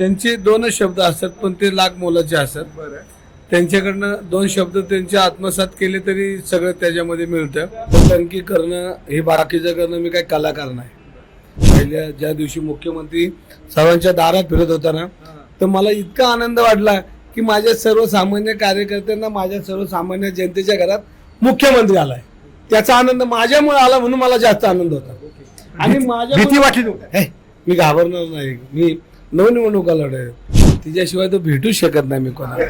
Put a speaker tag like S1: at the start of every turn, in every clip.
S1: त्यांचे दोनच शब्द असतात पण ते लाख मोलाचे असतात.
S2: बरं.
S1: त्यांच्याकडनं दोन शब्द त्यांचे आत्मसात केले तरी सगळं त्याच्यामध्ये मिळतं. टंकी करणं हे बाकीचं करणं मी काही कलाकार नाही. पहिल्या ज्या दिवशी मुख्यमंत्री सर्वांच्या दारात फिरत होता ना तर मला इतका आनंद वाटला की माझ्या सर्वसामान्य कार्यकर्त्यांना माझ्या सर्वसामान्य जनतेच्या घरात मुख्यमंत्री आलाय. त्याचा आनंद माझ्यामुळे आला म्हणून मला जास्त आनंद होता. आणि माझ्या
S2: भीती वाटली
S1: हे, मी घाबरणार नाही. मी नवनिवडणुका लढत तिच्याशिवाय तो भेटूच शकत नाही मी कोणाला.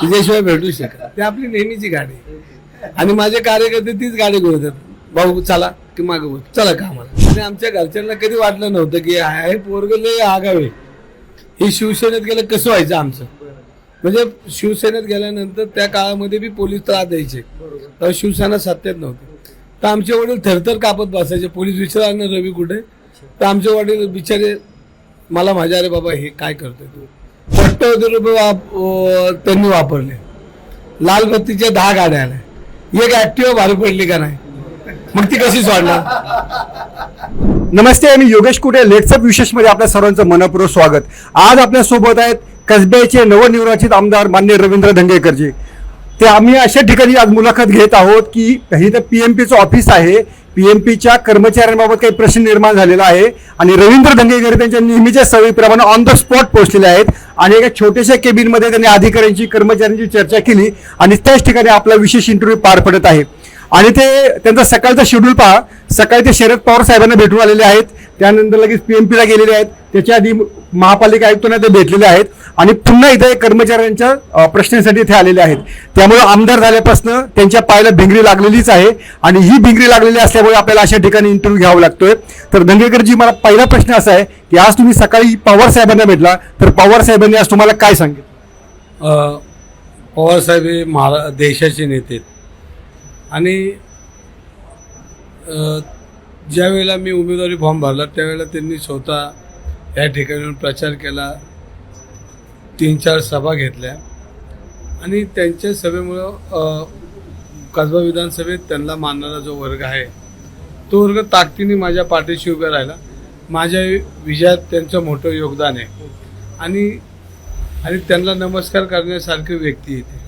S1: तिच्याशिवाय भेटू शकत ते आपली नेहमीची गाडी. आहे. आणि माझे कार्यकर्ते तीच गाडी घेऊन भाऊ चला की मागे बोल चला का आम्हाला आणि आमच्या घरच्यांना कधी वाटलं नव्हतं की हे पोरग लय आगावे हे शिवसेनेत गेलं कसं व्हायचं आमचं? म्हणजे शिवसेनेत गेल्यानंतर त्या काळामध्ये बी पोलीस त्रास द्यायचे. तेव्हा शिवसेना सत्तेत नव्हती. तर आमचे वडील थरथर कापत बसायचे. पोलीस विचारणार ना रवी कुठे? तर आमचे वडील बिचारे मला माझ्या अरे बाबा हे काय करतोय तू? कोट्यवधी रुपये वाप त्यांनी वापरले. लाल बत्तीच्या दहा गाड्या आल्या. एक ऍक्टिव्ह भारी पडली का नाही? मग ती कशी सोडणार?
S2: नमस्ते मी योगेश कुटे लेट्सअप विशेषमध्ये आपल्या सर्वांचं मनपूर्वक स्वागत. आज आपल्यासोबत आहेत कसब्याचे नवनिर्वाचित आमदार मान्य रवींद्र धंगेकरजी. ते आम्ही अशा ठिकाणी आज मुलाखत घेत आहोत की इथं पीएमपीचं ऑफिस आहे. पीएमपीच्या कर्मचाऱ्यांबाबत काही प्रश्न निर्माण झालेला आहे. आणि रवींद्र धंगेकर त्यांच्या नेहमीच्या सवयीप्रमाणे ऑन द स्पॉट पोहोचलेले आहेत. आणि एका छोट्याशा केबिनमध्ये त्यांनी अधिकाऱ्यांची कर्मचाऱ्यांची चर्चा केली. आणि त्याच ठिकाणी आपला विशेष इंटरव्ह्यू पार पडत आहे. आणि ते त्यांचा सकाळचा शेड्यूल पहा. सकाळी ते शरद पवार साहेबांना भेटून आलेले आहेत. त्यानंतर लगेच पीएमपीला गेलेले आहेत. त्याच्या आधी महापालिका आयुक्तांना ते भेटलेले आहेत आणि पुन्हा इथे कर्मचाऱ्यांच्या प्रश्नांसाठी इथे आलेले आहेत. त्यामुळे आमदार झाल्यापासून त्यांच्या पायाला भिंगरी लागलेलीच आहे आणि ही भिंगरी लागलेली असल्यामुळे आपल्याला अशा ठिकाणी इंटरव्ह्यू घ्यावा लागतोय. तर दंगेकरजी मला पहिला प्रश्न असा आहे की आज तुम्ही सकाळी पवार साहेबांना भेटला तर पवार साहेबांनी आज तुम्हाला काय सांगितलं?
S1: पवार पवारसाहेब हे महारा देशाचे नेते आणि ज्यावेळेला मी उमेदवारी फॉर्म भरला त्यावेळेला त्यांनी स्वतः या ठिकाणी प्रचार केला. तीन चार सभा घेतल्या. आणि त्यांच्या सभेमुळं कसबा विधानसभेत त्यांना मानणारा जो वर्ग आहे तो वर्ग ताकदीने माझ्या पाठीशी उभा राहिला. माझ्या विजयात त्यांचं मोठं योगदान आहे. आणि आणि त्यांना नमस्कार करण्यासारखी व्यक्ती येते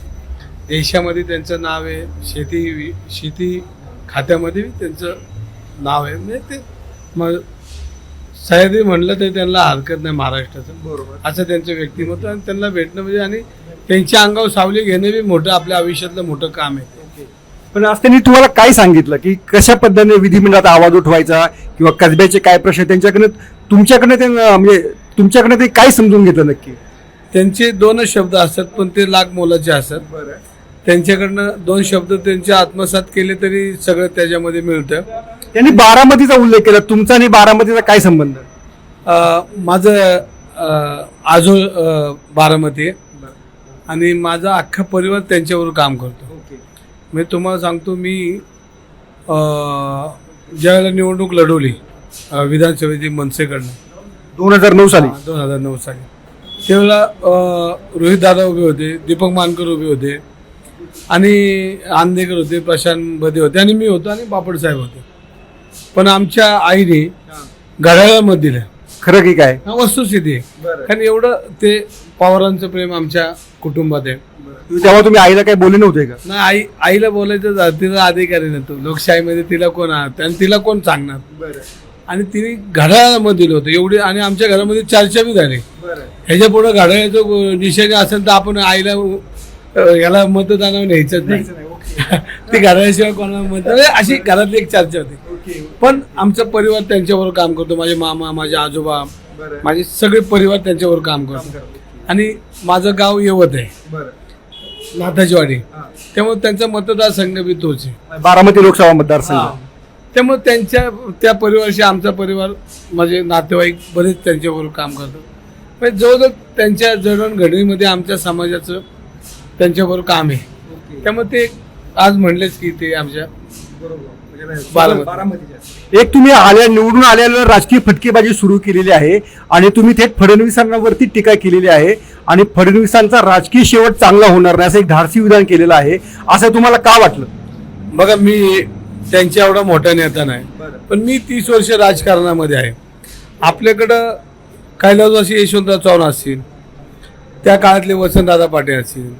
S1: देशामध्ये त्यांचं नाव आहे शेती वि- शेती खात्यामध्ये त्यांचं नाव आहे. म्हणजे ते मग सह्याद्री म्हणलं तर त्यांना हरकत नाही महाराष्ट्राचं.
S2: बरोबर.
S1: असं त्यांचं व्यक्तिमत्व आणि त्यांना भेटणं म्हणजे आणि त्यांच्या अंगावर सावली घेणं बी मोठं आपल्या आयुष्यातलं मोठं काम आहे.
S2: पण आज त्यांनी तुम्हाला काय सांगितलं की कशा पद्धतीने विधिमंडळात आवाज उठवायचा किंवा कसब्याचे काय प्रश्न त्यांच्याकडनं तुमच्याकडनं ते म्हणजे तुमच्याकडनं ते काय समजून घेतलं नक्की?
S1: त्यांचे दोनच शब्द असतात पण ते लाख मोलाचे असतात. त्यांच्याकडनं दोन शब्द त्यांचे आत्मसात केले तरी सगळं त्याच्यामध्ये मिळतं.
S2: त्यांनी बारामतीचा उल्लेख केला. तुमचा आणि बारामतीचा काय संबंध?
S1: अ, माझं अ, अ, बारामती आहे. आणि माझा अख्खा परिवार त्यांच्यावर काम करतो. मी तुम्हाला सांगतो मी अ, ज्यावेळेला निवडणूक लढवली अ, विधानसभेची मनसेकडनं.
S2: दोन हजार नऊ साली.
S1: दोन हजार नऊ साली. त्यावेळेला रोहित दादा उभे होते दीपक मानकर उभे होते. आणि आंदेकर होते प्रशांत बदे होते आणि मी होतो आणि बापड साहेब होते. पण आमच्या आईने घड्याळामध्ये दिलं
S2: खरं की काय?
S1: हा वस्तुस्थिती आहे. कारण एवढं ते पवारांचं प्रेम आमच्या कुटुंबात आहे.
S2: तेव्हा तुम्ही आईला काही बोलले नव्हते का?
S1: नाही आई आईला बोलायचं तिला अधिकारी नव्हतो लोकशाहीमध्ये तिला कोण आहात आणि तिला कोण सांगणार? आणि तिने घड्याळामध्ये दिलं होतं. एवढी आणि आमच्या घरामध्ये चर्चा बी झाली. ह्याच्या पुढे घड्याळाचं निशाणी असेल तर आपण आईला याला मतदानावर न्यायचंच नाही. ती घड्याळाशिवाय कोणाला मत म्हणजे अशी घरातली एक चर्चा होती. पण आमचा परिवार त्यांच्यावर काम करतो. माझे मामा माझे आजोबा माझे सगळे परिवार त्यांच्यावर काम करतो आणि माझं गाव येवत आहे. नाथाचीवाडी त्यामुळे त्यांचा मतदारसंघ बी तोच आहे.
S2: बारामती लोकसभा मतदारसंघ.
S1: त्यामुळे त्यांच्या त्या परिवाराशी आमचा परिवार माझे नातेवाईक बरेच त्यांच्याबरोबर काम करतात. म्हणजे जवळजवळ त्यांच्या जडणघडणीमध्ये आमच्या समाजाचं त्यांच्याबरोबर काम आहे. त्यामुळे ते आज म्हणलेच की ते आमच्या बारामती
S2: एक तुम्ही आल्या निवडून आल्याला राजकीय फटकेबाजी सुरू केलेली आहे आणि तुम्ही थेट फडणवीसांवरती टीका केलेली आहे आणि फडणवीसांचा राजकीय शेवट चांगला होणार नाही असं एक धाडसी विधान केलेलं आहे. असं तुम्हाला का वाटलं?
S1: बघा मी त्यांच्या एवढा मोठा नेता नाही पण मी तीस वर्ष राजकारणामध्ये आहे. आपल्याकडं कैलासवासी यशवंतराव चव्हाण असतील त्या काळातले वसंतदादा पाटील असतील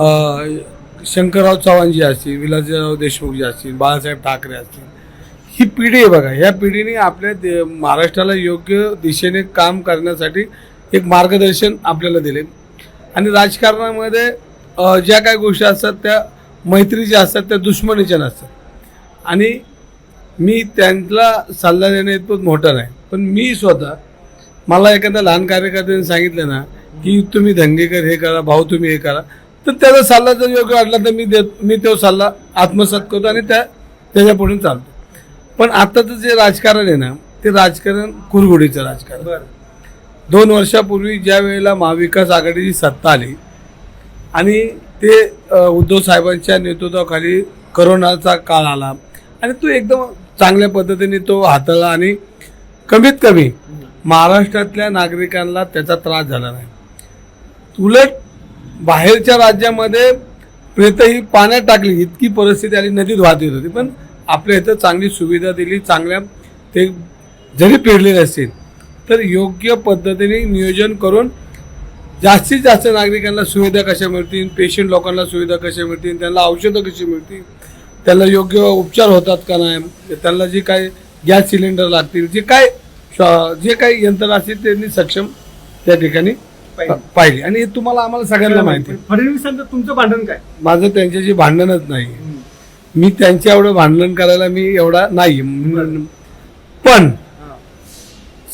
S1: शंकरराव शंकरराव चव्हाणजी असतील विलासराव देशमुखजी असतील बाळासाहेब ठाकरे असतील ही पिढी आहे बघा. ह्या पिढीने आपल्या दे महाराष्ट्राला योग्य दिशेने काम करण्यासाठी एक मार्गदर्शन आपल्याला दिले. आणि राजकारणामध्ये ज्या काही गोष्टी असतात त्या मैत्रीच्या असतात त्या दुश्मनीच्या नसतात. आणि मी त्यांना सल्ला देणे इतपत मोठा नाही. पण मी स्वतः मला एखाद्या लहान कार्यकर्त्याने सांगितलं ना की तुम्ही धंगेकर हे करा भाऊ तुम्ही हे करा तर त्याचा सल्ला जर योग्य वाटला तर मी देत मी तो सल्ला आत्मसात करतो आणि त्या त्याच्या पुढे चालतो. पण आताचं जे राजकारण आहे ना ते राजकारण कुरघोडीचं राजकारण. दोन वर्षापूर्वी ज्या वेळेला महाविकास आघाडीची सत्ता आली आणि ते उद्धव साहेबांच्या नेतृत्वाखाली करोनाचा काळ आला आणि तो एकदम चांगल्या पद्धतीने तो हाताळला आणि कमीत कमी महाराष्ट्रातल्या नागरिकांना त्याचा त्रास झाला नाही. उलट बाहेरच्या राज्यामध्ये प्रेत ही पाण्यात टाकली. इतकी परिस्थिती आली नदीत वाहत येत होती. पण आपल्या इथं चांगली सुविधा दिली चांगल्या ते जरी पेरलेले असतील तर योग्य पद्धतीने नियोजन करून जास्तीत जास्त नागरिकांना सुविधा कशा मिळतील पेशंट लोकांना सुविधा कशा मिळतील त्यांना औषधं कशी मिळतील त्यांना योग्य उपचार होतात का नाही त्यांना जे काय गॅस सिलेंडर लागतील जे काय जे काही यंत्रणा असतील त्यांनी सक्षम त्या ठिकाणी पाहिली आणि हे तुम्हाला आम्हाला सगळ्यांना माहिती आहे.
S2: फडणवीसांचं तुमचं भांडण काय?
S1: माझं त्यांच्याशी भांडणच नाही. मी त्यांच्या एवढं भांडण करायला मी एवढा नाही. पण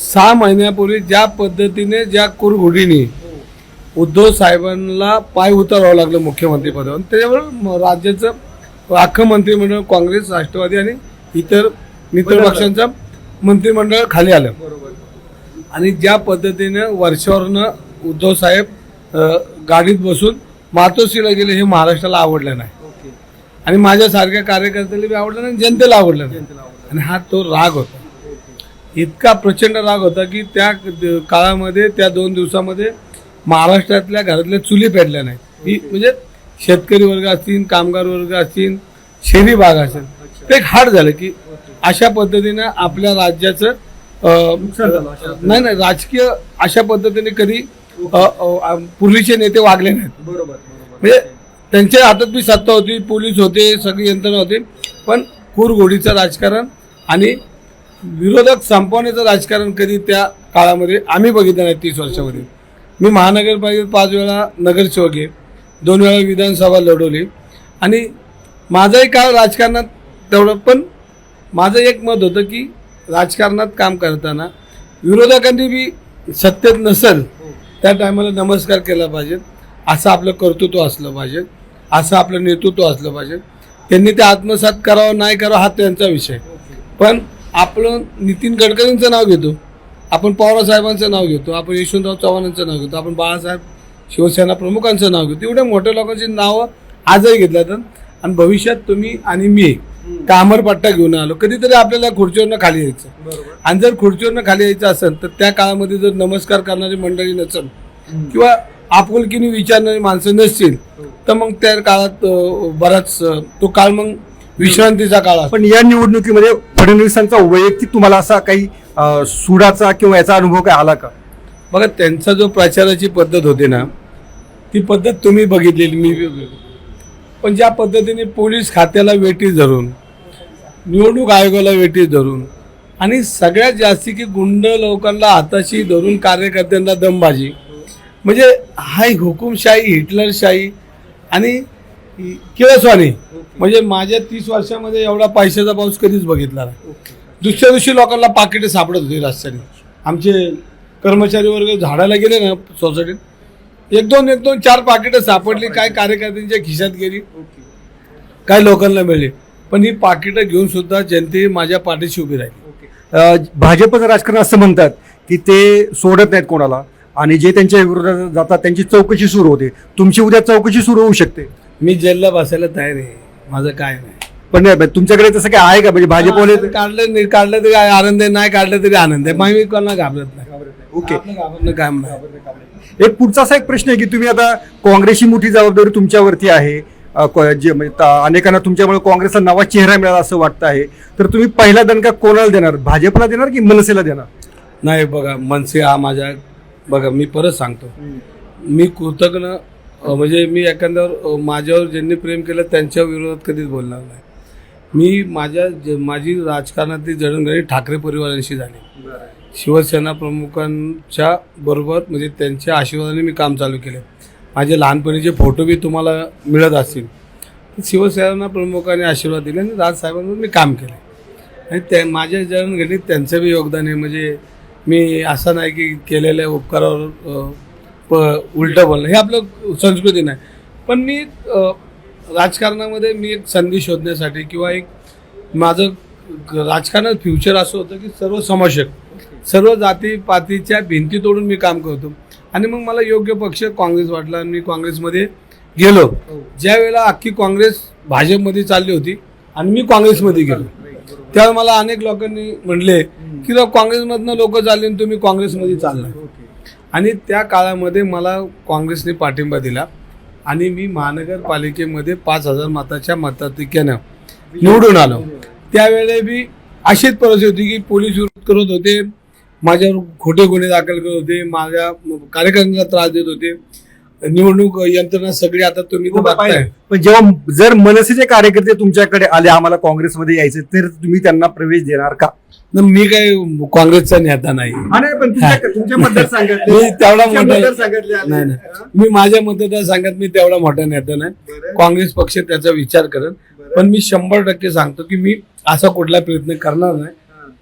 S1: सहा महिन्यापूर्वी ज्या पद्धतीने ज्या कुरघोडीने उद्धव साहेबांना पाय उतरावं लागलं मुख्यमंत्री पदावर त्याच्यावर राज्याचं अख्खं मंत्रिमंडळ काँग्रेस राष्ट्रवादी आणि इतर मित्र पक्षांचं मंत्रिमंडळ खाली आलं. आणि ज्या पद्धतीनं वर्षावरनं उद्धव साहेब गाडीत बसून मातोश्रीला गेले हे महाराष्ट्राला आवडलं नाही. आणि माझ्यासारख्या कार्यकर्त्याला बी आवडलं नाही जनतेला आवडलं नाही. आणि हा तो राग होता. इतका प्रचंड राग होता की त्या काळामध्ये त्या दोन दिवसामध्ये महाराष्ट्रातल्या घरातल्या चुली पेटल्या नाही ही म्हणजे शेतकरी वर्ग असतील कामगार वर्ग असतील शहरी भाग असेल. ते एक हाड झालं की अशा पद्धतीनं आपल्या राज्याचं नाही नाही राजकीय अशा पद्धतीने कधी पूर्वीचे नेते वागले नाहीत. म्हणजे त्यांच्या हातात बी सत्ता होती पोलीस होते सगळी यंत्रणा होती. पण कुरघोडीचं राजकारण आणि विरोधक संपवण्याचं राजकारण कधी त्या काळामध्ये आम्ही बघितलं नाही तीस वर्षामध्ये. मी महानगरपालिकेत पाच वेळा नगरसेवक आहे दोन वेळा विधानसभा लढवली. आणि माझाही काळ राजकारणात तेवढं पण माझं एक मत होतं की राजकारणात काम करताना विरोधकांनी बी सत्तेत नसेल त्या टायमाला नमस्कार केला पाहिजे. असं आपलं कर्तृत्व असलं पाहिजे. असं आपलं नेतृत्व असलं पाहिजे. त्यांनी ते आत्मसात करावं नाही करावं हा त्यांचा विषय. पण आपलं नितीन गडकरींचं नाव घेतो. आपण पवारसाहेबांचं नाव घेतो. आपण यशवंतराव चव्हाणांचं नाव घेतो. आपण बाळासाहेब शिवसेना प्रमुखांचं नाव घेतो. एवढ्या मोठ्या लोकांची नावं आजही घेतल्या जातात आणि भविष्यात तुम्ही आणि मी कामरपट्टा घेऊन आलो. कधीतरी आपल्याला खुर्चीवरनं खाली यायचं. आणि जर खुर्चीवरनं खाली यायचं असेल तर त्या काळामध्ये जर नमस्कार करणारी मंडळी नसेल किंवा आपुलकीने विचारणारी माणसं नसतील तर मग त्या काळात बराच तो काळ मग विश्रांतीचा काळ
S2: पण या निवडणुकीमध्ये फडणवीसांचा वैयक्तिक तुम्हाला असा काही सुडाचा किंवा याचा अनुभव काय आला का?
S1: बघा त्यांचा जो प्रचाराची पद्धत होती ना ती पद्धत तुम्ही बघितलेली. मी. पण ज्या पद्धतीने पोलीस खात्याला वेटी धरून निवडणूक आयोगाला वेटी धरून आणि सगळ्यात जास्ती की गुंड लोकांना हाताशी धरून कार्यकर्त्यांना दमबाजी म्हणजे हा हुकुमशाही हिटलरशाही आणि किळसवाणी म्हणजे माझ्या तीस वर्षामध्ये एवढा पैशाचा पाऊस कधीच बघितला नाही. दुसऱ्या दिवशी लोकांना पाकिटे सापडत होती रस्त्याने. आमचे कर्मचारी वर्ग झाडायला गेले ना सोसायटीत एक दोन एक दोन चार पाकिटं सापडली काय कार्यकर्त्यांच्या खिशात गेली. काय लोकांना मिळली. पण ही पाकिटं घेऊन सुद्धा जनते माझ्या पाठीशी उभी राहिली.
S2: भाजपचं राजकारण असं म्हणतात की ते सोडत नाहीत कोणाला आणि जे त्यांच्या विरोधात जातात त्यांची चौकशी सुरू होते. तुमची उद्या चौकशी सुरू होऊ शकते.
S1: मी जेलला बसायला तयार आहे. माझं काय नाही.
S2: पण नाही, तुमच्याकडे तसं काय आहे का? म्हणजे भाजपवाले
S1: काढलं नाही काढलं तरी काय आनंद आहे? नाही काढलं तरी आनंद आहे. मग मी कोणाला घाबरत नाही.
S2: ओके.
S1: घाबरणं काम नाही.
S2: एक पुढचा असा एक प्रश्न आहे की तुम्ही आता काँग्रेसची मोठी जबाबदारी तुमच्यावरती आहे. अ, को- जे म्हणजे ता- अनेकांना तुमच्यामुळे काँग्रेसला नवा चेहरा मिळाला असं वाटतं आहे. तर तुम्ही पहिला दणका कोणाला देणार? भाजपला देणार की मनसेला देणार?
S1: नाही बघा मनसे हा माझ्या बघा मी परत सांगतो. मी कृतज्ञ अ, म्हणजे मी एखाद्यावर अ, माझ्यावर ज्यांनी प्रेम केलं त्यांच्या विरोधात कधीच बोलणार नाही. मी माझ्या जे- माझी राजकारणातली जडणघडणी ठाकरे परिवारांशी झाली. शिवसेना प्रमुखांच्या बरोबर म्हणजे त्यांच्या आशीर्वादाने मी काम चालू केले. माझे लहानपणीचे फोटो बी तुम्हाला मिळत असतील. शिवसेना प्रमुखांनी आशीर्वाद दिले आणि राजसाहेबांवर मी काम केलं. आणि त्या माझ्या जडणघडणीत त्यांचं बी योगदान आहे. म्हणजे मी असं नाही की केलेल्या उपकारावर प उलटं बोलणं. हे आपलं संस्कृती नाही. पण मी राजकारणामध्ये मी एक संधी शोधण्यासाठी किंवा एक माझं राजकारणात फ्युचर असं होतं की सर्व समावेशक सर्व जाती पातीच्या भिंती तोडून मी काम करतो. आणि मग मला योग्य पक्ष काँग्रेस वाटला आणि मी काँग्रेसमध्ये गेलो. ज्या वेळेला अख्खी काँग्रेस भाजपमध्ये चालली होती आणि मी काँग्रेसमध्ये गेलो. त्यावेळेला मला अनेक लोकांनी म्हणले की काँग्रेसमधनं लोक चालले आणि तुम्ही काँग्रेसमध्ये चालला आणि त्या काळामध्ये मला काँग्रेसने पाठिंबा दिला. आणि मी महानगरपालिकेमध्ये पाच हजार मताच्या मताधिक्यानं निवडून आलो. त्यावेळेला मी अशीच परिस्थिती होती की पोलीस विरोध करत होते माझ्यावर खोटे गुन्हे दाखल करत होते माझ्या कार्यकर्त्यांना त्रास देत होते. निवडणूक यंत्रणा सगळी आता तुम्ही तर बघताय.
S2: पण जेव्हा जर मनसेचे कार्यकर्ते तुमच्याकडे आले आम्हाला काँग्रेसमध्ये यायचे तर तुम्ही त्यांना प्रवेश देणार का?
S1: न मी काही काँग्रेसचा नेता नाही.
S2: हा, नाही, पण तुमच्या- तुमच्या मतदारसंघातले-
S1: मी तेवढा
S2: तुमच्या
S1: मोठा
S2: मतदारसंघातले आले.
S1: नाही नाही. मी माझ्या मतदारसंघात मी तेवढा मोठा नेता नाही.
S2: बरं.
S1: काँग्रेस पक्ष त्याचा विचार करेल पण मी शंभर टक्के सांगतो की मी असा कुठला प्रयत्न करणार नाही.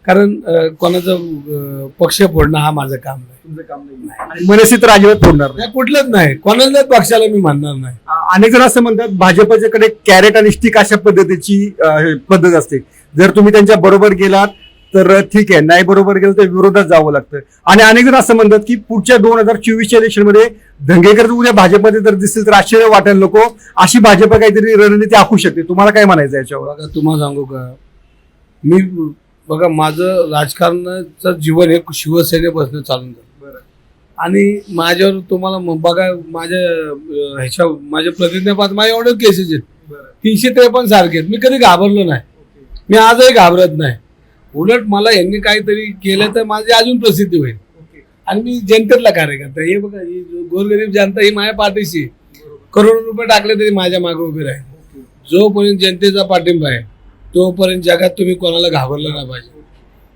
S1: कारण कोणाचं पक्ष फोडणं हा माझं काम नाही.
S2: काम नाही. मनसे तर अजिबात फोडणार नाही
S1: नाही, कुठलंच नाही. कोणाच्याच पक्षाला मी म्हणणार नाही.
S2: अनेक जण असं म्हणतात भाजपच्याकडे कॅरेट आणि स्टिक अशा पद्धतीची पद्धत असते. जर तुम्ही त्यांच्या बरोबर गेलात तर ठीक आहे. नाही बरोबर गेलं तर विरोधात जावं लागतं. आणि अनेक जण असं म्हणतात की पुढच्या दोन हजार चोवीसच्या इलेक्शनमध्ये धंगेकर उद्या भाजपमध्ये जर दिसतील तर आश्चर्य वाटेल नको. अशी भाजप काहीतरी रणनीती आखू शकते. तुम्हाला काय म्हणायचं याच्यावर?
S1: तुम्हाला सांगू का? मी बघा माझं राजकारणाचं जीवन हे शिवसेनेपासून चालून झालं आणि माझ्यावर तुम्हाला बघा माझ्या ह्याच्या माझ्या प्रतिज्ञापात माझ्या एवढं केसेस आहेत. तीनशे त्रेपन्न सारखे आहेत. मी कधी घाबरलो नाही. मी आजही घाबरत नाही. उलट मला यांनी काहीतरी केलं तर माझी अजून प्रसिद्धी होईल. आणि मी जनतेतला कार्यकर्ता हे बघा ही गोरगरीब जनता ही माझ्या पाठीशी. करोडो रुपये टाकले तरी माझ्या मागे उभे राहील. जोपर्यंत जनतेचा पाठिंबा आहे तोपर्यंत जगात तुम्ही कोणाला घाबरलं नाही पाहिजे.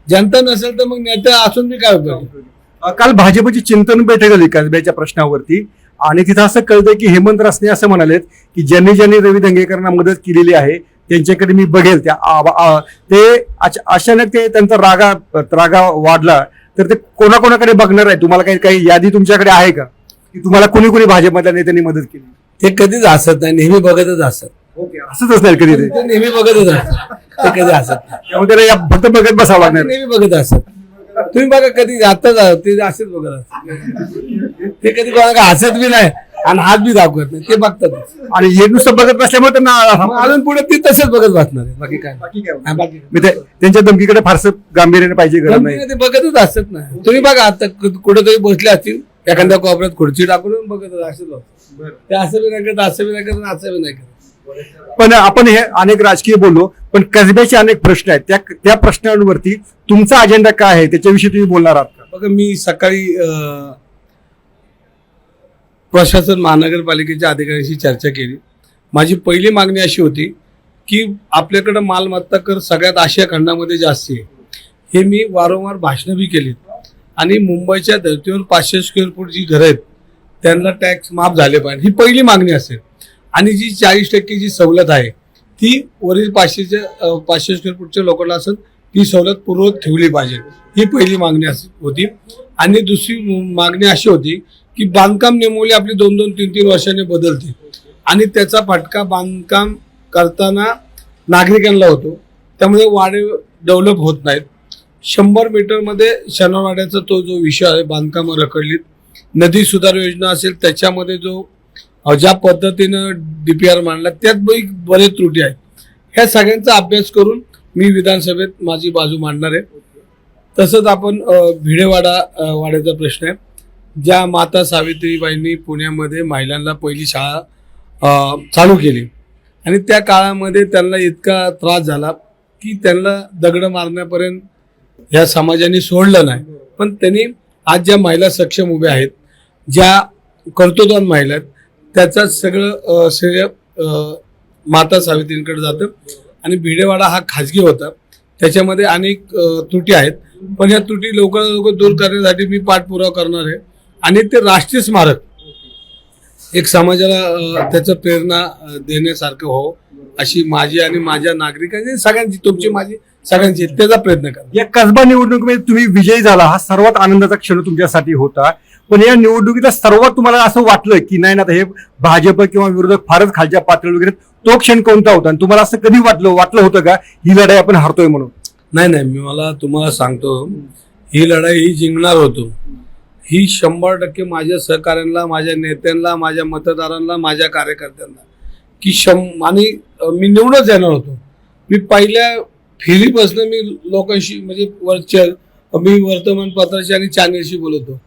S1: जनता नसेल तर मग नेता असून मी काय उपयोग?
S2: अ, काल भाजपची चिंतन बैठक झाली कसब्याच्या प्रश्नावरती. आणि तिथं असं कळतंय की हेमंत रासने असं म्हणालेत की ज्यांनी ज्यांनी रवी दंगेकरांना मदत केलेली आहे त्यांच्याकडे मी बघेल. त्या आ- आ- ते अच- अचानक ते त्यांचा रागा रागा वाढला तर ते कोणाकोणाकडे बघणार आहे तुम्हाला काही काही यादी तुमच्याकडे आहे का? की तुम्हाला कोणी कोणी भाजपमधल्या नेत्यांनी मदत केली?
S1: ते कधीच हसत नाही नेहमी बघतच असत
S2: ओके. असंच असणार कधी ते?
S1: ते नेहमी बघतच असत ते कधी हसत नाही.
S2: त्यामुळे त्याला या फक्त बघत बसावं
S1: ते
S2: लागणार
S1: नेहमी बघत असत. तुम्ही बघा कधी आता ते असेच बघत असत. ते कधी कोणाला हसत बी नाही आणि हात बी दाखवत नाही. ते बघतात.
S2: आणि हे नुसतं बघत बसल्यामुळे त्यांना
S1: अजून पुढे ते तसेच बघत बसणार आहे. बाकी काय
S2: बाकी काय?
S1: हा, बाकी
S2: मी ते- त्यांच्या धमकीकडे फारसं गांभीर्याने पाहिजे गरज नाही.
S1: ते बघतच असत ना तुम्ही बघा आता कुठेतरी बसले असतील एखाद्या कोपऱ्यात खुर्ची टाकून बघत असत. ते असं बी नाही करत असं बी नाही करत असं बी नाही करत.
S2: पण आपण हे अनेक राजकीय बोललो पण कसब्याचे अनेक प्रश्न आहेत. त्या त्या प्रश्नांवरती तुमचा अजेंडा काय आहे? त्याच्याविषयी तुम्ही बोलणार आहात का?
S1: बघा मी सकाळी प्रशासन महानगरपालिकेच्या अधिकाऱ्यांशी चर्चा केली. माझी पहिली मागणी अशी होती की आपल्याकडं मालमत्ता कर सगळ्यात आशिया खंडामध्ये जास्त आहे. हे मी वारंवार भाषणं बी केली आणि मुंबईच्या धर्तीवर पाचशे स्क्वेअर फूट जी घरं आहेत त्यांना टॅक्स माफ झाले पाहिजे. ही पहिली मागणी असेल. आणि जी चाळीस टक्के जी सवलत आहे ती वरील पाचशेच्या पाचशे स्क्वेअर फूटच्या लोकांना असेल ती सवलत पूर्वत ठेवली पाहिजे. ही पहिली मागणी अस- होती. आणि दुसरी मागणी अशी होती की बांधकाम नेमवली आपली दोन दोन तीन तीन वर्षाने बदलते. आणि त्याचा फटका बांधकाम करताना नागरिकांना होतो. त्यामुळे वाडे डेव्हलप होत नाहीत. शंभर मीटरमध्ये शनिवाड्याचा तो जो विषय आहे बांधकामं रखडलीत नदी सुधार योजना असेल त्याच्यामध्ये जो ज्या पद्धतीनं डी पी आर मांडला त्यात बरेच त्रुटी आहेत. ह्या सगळ्यांचा अभ्यास करून मी विधानसभेत माझी बाजू मांडणार आहे. तसंच आपण भिडेवाडा वाड्याचा प्रश्न आहे. ज्या माता सावित्रीबाईंनी पुण्यामध्ये महिलांना पहिली शाळा चालू केली. आणि त्या काळामध्ये त्यांना इतका त्रास झाला की त्यांना दगड मारण्यापर्यंत ह्या समाजाने सोडलं नाही. पण त्यांनी आज ज्या महिला सक्षम उभ्या आहेत ज्या कर्तृत्वान महिला आहेत त्याचं सगळं श्रेय माता सावित्रींकडे जातं. आणि भिडेवाडा हा खाजगी होता. त्याच्यामध्ये अनेक त्रुटी आहेत. पण या त्रुटी लवकरात लवकर दूर करण्यासाठी मी पाठपुरावा करणार आहे. आणि ते राष्ट्रीय स्मारक. एक समाजाला त्याचं प्रेरणा देण्यासारखं हो अशी माझी आणि माझ्या नागरिकांची सगळ्यांची तुमची माझी सगळ्यांची त्याचा प्रयत्न करा
S2: या कसबा निवडणुकीमध्ये तुम्ही विजयी झाला. हा सर्वात आनंदाचा क्षण तुमच्यासाठी होता. पण या निवडणुकीचा सर्वात तुम्हाला असं वाटलं की नाही ना आता हे भाजप किंवा विरोधक फारच खालच्या पातळीवर वगैरे तो क्षण कोणता होता? आणि तुम्हाला असं कधी वाटलं वाटलं होतं का ही लढाई आपण हरतोय म्हणून?
S1: नाही नाही मी मला तुम्हाला सांगतो ही लढाई ही जिंकणार होतो. ही शंभर टक्के माझ्या सहकाऱ्यांना माझ्या नेत्यांना माझ्या मतदारांना माझ्या कार्यकर्त्यांना की शं आणि मी निवडच येणार होतो. मी पहिल्या फेरीपासून मी लोकांशी म्हणजे वरच्या मी वर्तमानपत्राशी आणि चॅनलशी बोलतो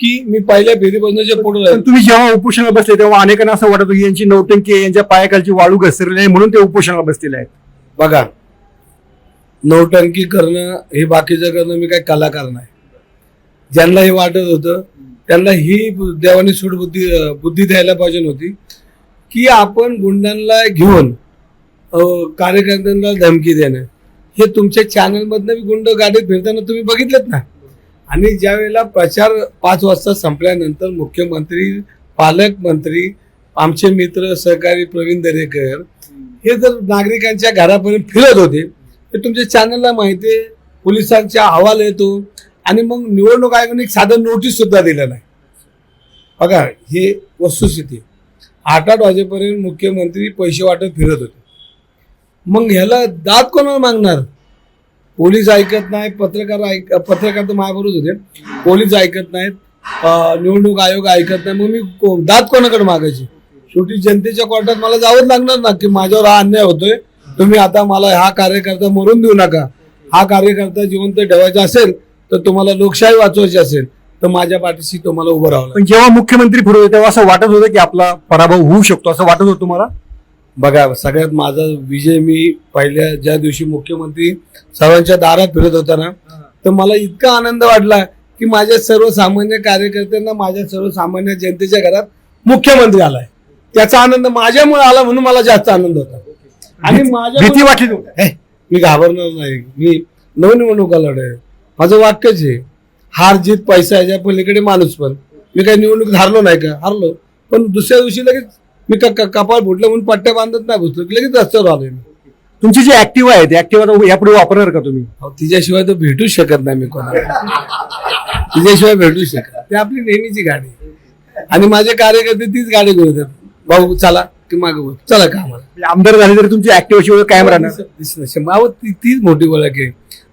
S1: की मी पहिल्या फेरीपासून जे पुढे
S2: पण तुम्ही जेव्हा उपोषणाला बसले तेव्हा अनेकांना असं वाटत होतं की यांची नौटंकी यांच्या पायाखालची वाळू घसरली आहे म्हणून ते उपोषणाला बसलेले आहेत.
S1: बघा नौटंकी करणं हे बाकीचं करणं मी काही कलाकार नाही. ज्यांना हे वाटत होतं त्यांना ही देवानी सूट बुद्धी बुद्धी द्यायला पाहिजे होती की आपण गुंडांना घेऊन कार्यकर्त्यांना धमकी देणं. हे तुमच्या चॅनलमधनं गुंड गाडीत फिरताना तुम्ही बघितलेत ना? आणि ज्या वेळेला प्रचार पाच वाजता संपल्यानंतर मुख्यमंत्री पालकमंत्री आमचे मित्र सहकारी प्रवीण दरेकर हे जर नागरिकांच्या घरापर्यंत फिरत होते तर तुमच्या चॅनलला माहिती आहे पोलिसांचा अहवाल येतो आणि मग निवडणूक आयोगाने एक साधं नोटीस सुद्धा दिलं नाही. बघा हे वस्तुस्थिती आठ आठ वाजेपर्यंत मुख्यमंत्री पैसे वाटत फिरत होते. मग ह्याला दाद कोणाला मागणार? पोलीस ऐकत नाही पत्रकार ऐक पत्रकार तर माझ्याबरोबर होते. पोलीस ऐकत नाहीत निवडणूक आयोग ऐकत नाही. मग मी को- दाद कोणाकडे मागायची? शेवटी जनतेच्या कोर्टात मला जावंच लागणार ना की माझ्यावर हा अन्याय होतोय. तुम्ही आता मला हा कार्यकर्ता मरून देऊ नका. हा कार्यकर्ता जिवंत ठेवायचा असेल तर तुम्हाला लोकशाही वाचवायची असेल तर माझ्या पाठीशी तुम्हाला उभं राहावं
S2: पण जेव्हा मुख्यमंत्री पुढे तेव्हा असं वाटत होतं की आपला पराभव होऊ शकतो असं वाटत होतं तुम्हाला?
S1: बघा सगळ्यात माझा विजय मी पहिल्या ज्या दिवशी मुख्यमंत्री सर्वांच्या दारात फिरत होता ना तर मला इतका आनंद वाटला की माझ्या सर्वसामान्य कार्यकर्त्यांना माझ्या सर्वसामान्य जनतेच्या घरात मुख्यमंत्री आलाय. त्याचा आनंद माझ्यामुळे आला म्हणून मला जास्त आनंद होता. आणि माझ्या
S2: भीती वाटली
S1: मी घाबरणार नाही. मी न निवडणुका लढे माझं वाक्यच आहे हार जीत पैसा याच्या पलीकडे माणूस पण. मी काही निवडणूक हारलो नाही का? हारलो. पण दुसऱ्या दिवशी लगेच मी का का- कपाळ फुटलं म्हणून पट्ट्या बांधत नाही घुसलो की लगेच रस्त्यावर आलोय मी.
S2: तुमची जी ऍक्टिव्ह आहे ती ऍक्टिव्ह यापुढे वापरणार का तुम्ही?
S1: अहो, तिच्याशिवाय तर भेटूच शकत नाही मी कोणाला. तिच्याशिवाय भेटूच शकत ती आपली नेहमीची गाडी आहे. आणि माझे कार्यकर्ते तीच गाडी घेऊन येतात. भाऊ चला की मागे बोल चला का आम्हाला
S2: म्हणजे आमदार झाले तरी तुमची ऍक्टिव्ह ओळख कायम राहणार.
S1: शंभर- अहो, ती तीच मोठी ओळख आहे.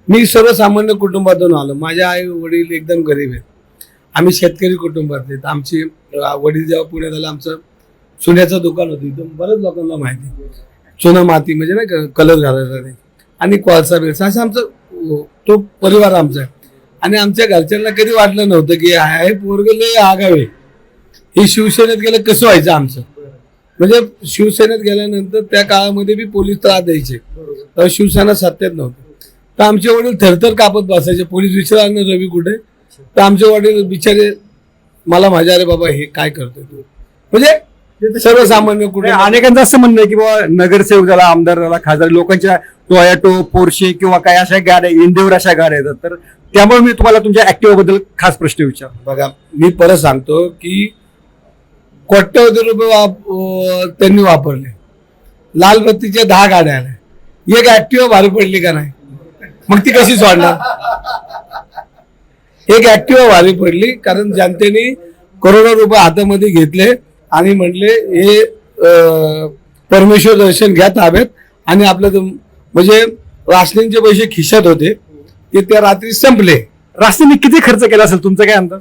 S1: मी सर्वसामान्य कुटुंबातून आलो. माझे आई वडील एकदम गरीब आहेत. आम्ही शेतकरी कुटुंबातले आहेत. आमचे अं, वडील जेव्हा पुण्यात आलं आमचं सोन्याचं दुकान होतं इथं. बऱ्याच लोकांना माहिती. आहे. माती म्हणजे नाही का कलर घालायचा ते आणि कोळसा बिळसा असं आमचं तो परिवार आमचा आहे. आणि आमच्या घरच्यांना कधी वाटलं नव्हतं की हे पोरग लय आगावे हे शिवसेनेत गेलं कसं व्हायचं आमचं? म्हणजे शिवसेनेत गेल्यानंतर त्या काळामध्ये बी पोलीस त्रास द्यायचे. तर शिवसेना सत्तेत नव्हती. तर आमचे वडील थरथर कापत बसायचे. पोलीस विचारणार रवी कुठे? तर आमचे वडील बिचारे मला माझ्या अरे बाबा हे काय करतोय तू? म्हणजे सर्वसामान्य कुठे
S2: अनेकांचं असं म्हणणं आहे की बाबा नगरसेवक झाला आमदार झाला खासदार लोकांच्या टोयॅटो पोर्शे किंवा काय अशा गाड्या इंदेवर अशा गाड्या येतात. तर त्यामुळे मी तुम्हाला तुमच्या ऍक्टिव्हबद्दल खास प्रश्न विचार
S1: बघा मी परत सांगतो की कोट्यवधी रुपये त्यांनी वापरले. लाल बत्तीच्या दहा गाड्या आल्या. एक ऍक्टिव्ह भारी पडली का नाही? मग ती कशी सोडणार? एक ऍक्टिव्ह भारी पडली कारण जनतेने करोडो रुपये हातामध्ये घेतले. आणि म्हटले हे परमेश्वर दर्शन घ्या ताब्यात. आणि आपलं म्हणजे राशनींचे पैसे खिशात होते. ते त्या रात्री संपले.
S2: रास्त्याने किती खर्च केला असेल? तुमचा काय अंदाज?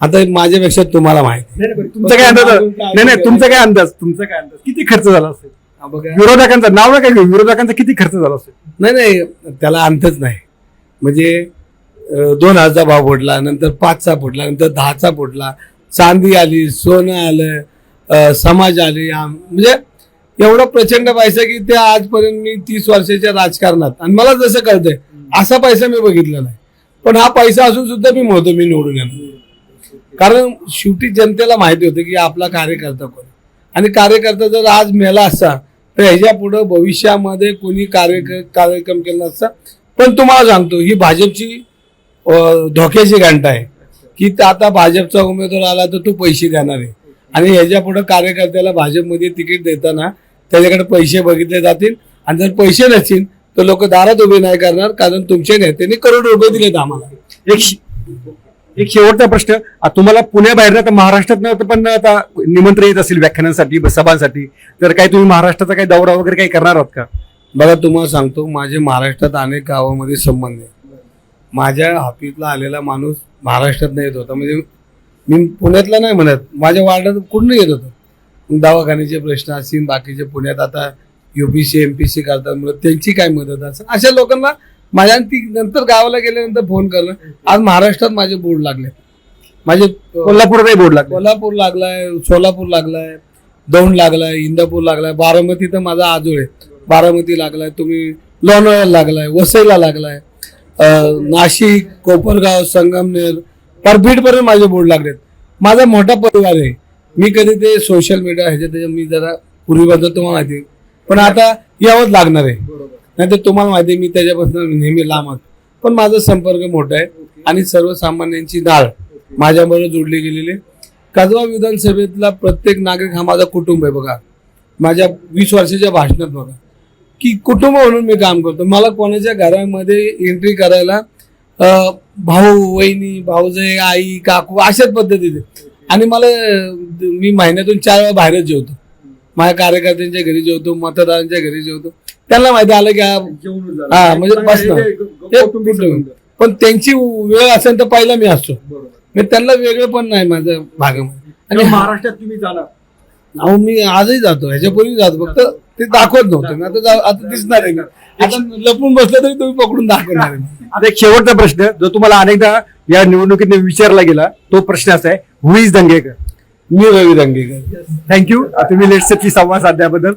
S1: आता माझ्यापेक्षा तुम्हाला माहिती
S2: तुमचा काय अंदाज? नाही नाही तुमचा काय अंदाज? तुमचा काय अंदाज? किती खर्च झाला असेल. विरोधकांचा नाव ना काय? घेऊ विरोधकांचा किती खर्च झाला असेल?
S1: नाही नाही त्याला अंतच नाही. म्हणजे दोन हजारचा भाव फुटला नंतर पाचचा फुटला नंतर दहाचा फुटला चांदी आली सोनं आलं समाज आले आम- म्हणजे एवढं प्रचंड पैसा की ते आजपर्यंत मी तीस वर्षाच्या राजकारणात. आणि मला जसं कळतंय असा पैसा मी बघितला नाही. पण हा पैसा असून सुद्धा मी म्हणतो मी निवडून येणार. कारण शेवटी जनतेला माहिती होतं की आपला कार्यकर्ता कोण आणि कार्यकर्ता जर आज मेला असता तर ह्याच्या पुढे भविष्यामध्ये कोणी कार्य कार्यक्रम केला असता पण तुम्हाला सांगतो ही भाजपची धोक्याची घंटा आहे. की आता भाजपचा उमेदवार आला तर तो पैसे देणार आहे. आणि ह्याच्या पुढे कार्यकर्त्याला भाजपमध्ये तिकीट देताना त्याच्याकडे पैसे बघितले जातील. आणि जर पैसे नसतील तर लोक दारात उभे नाही करणार कारण तुमच्या नेत्यांनी करोड रुपये दिलेत आम्हाला.
S2: एक एक शेवटचा प्रश्न. तुम्हाला पुण्याबाहेर तर महाराष्ट्रात नव्हतं पण आता निमंत्रण येत असेल व्याख्यानांसाठी सभांसाठी. तर काय तुम्ही महाराष्ट्राचा काही दौरा वगैरे काही करणार आहात का?
S1: बघा तुम्हाला सांगतो माझे महाराष्ट्रात अनेक गावामध्ये संबंध आहे माझ्या हाफीतला आलेला माणूस महाराष्ट्रात येत होता. म्हणजे मी पुण्यातला नाही म्हणत माझ्या वार्डात कुठून येत होतं? मग दवाखान्याचे प्रश्न असतील बाकीचे पुण्यात आता युपीसी एमपीसी करतात मुलं त्यांची काय मदत असेल अशा लोकांना माझ्या ती नंतर गावाला गेल्यानंतर फोन करणं. आज महाराष्ट्रात माझे बोर्ड लागले. माझे
S2: कोल्हापूरलाही बोर्ड लागला.
S1: कोल्हापूर लागलाय सोलापूर लागलाय दौंड लागलाय इंदापूर लागलाय बारामती तर माझा आजोळ आहे. बारामती लागलाय तुम्ही लोणावळ्याला लागलाय वसईला लागलाय. नाशिक कोपरगाव संगमनेर परभीडपर्यंत माझे बोर्ड लागलेत. माझा मोठा परिवार आहे. मी कधी ते सोशल मीडिया ह्याच्यात त्याच्या मी जरा पूर्वीबद्दल तुम्हाला माहिती पण आता यावंच लागणार आहे. नाही तर तुम्हाला माहिती मी त्याच्यापासून नेहमी लांब आहे. पण माझा संपर्क मोठा आहे आणि सर्वसामान्यांची नाळ माझ्याबरोबर जोडली गेलेली आहे. कसबा विधानसभेतला प्रत्येक नागरिक हा माझा कुटुंब आहे बघा. माझ्या वीस वर्षाच्या भाषणात बघा. की कुटुंब म्हणून मी काम करतो. मला कोणाच्या घरामध्ये एंट्री करायला भाऊ वहिनी भाऊजे आई काकू अशाच पद्धतीचे. आणि मला मी महिन्यातून चार वेळा बाहेरच जेवतो. माझ्या कार्यकर्त्यांच्या घरी जेवतो मतदारांच्या घरी जेवतो. त्यांना माहिती आलं की हा म्हणजे बस ना कुटुंब. पण त्यांची वेळ असेल तर पहिला मी असतो. मी त्यांना वेगळं पण नाही माझ्या भागामध्ये. आणि
S2: महाराष्ट्रात तुम्ही जाणार.
S1: अहो मी आजही जातो. ह्याच्यापूर्वी जातो. फक्त ते दाखवत नव्हतं. आता दिसणार आहे. आता लपून बसलं तरी तुम्ही पकडून दाखवणार आहे.
S2: आता एक शेवटचा प्रश्न जो तुम्हाला अनेकदा या निवडणुकीत विचारला गेला तो प्रश्न असा आहे हु इज दंगेकर.
S1: मी रवी रंगेकर
S2: थँक्यू तुम्ही लेट्सची संवाद साधल्याबद्दल.